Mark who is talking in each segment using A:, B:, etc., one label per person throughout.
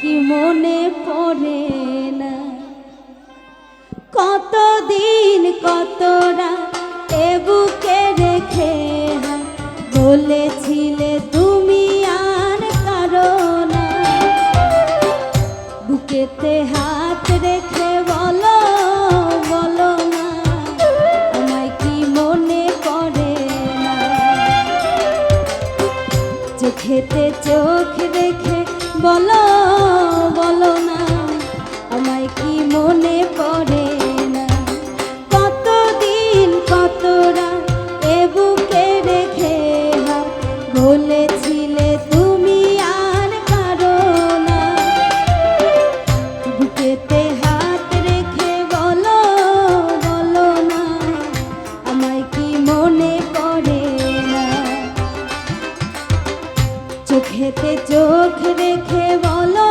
A: কি মনে পড়ে না? কতদিন কতরা এ বুকে রেখে বলেছিলে তুমি আর কারও না। বুকেতে হাত বলো বলো না আমায় কি মনে পড়ে না? কতদিন কত চোখেতে চোখ রেখে বলো।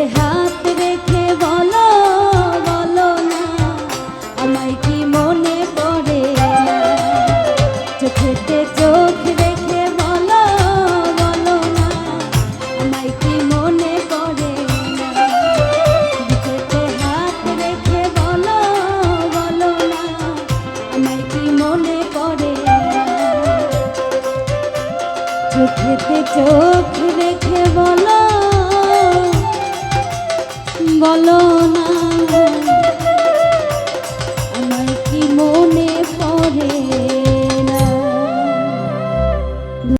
A: চোখেতে চোখ রেখে বলো। বলো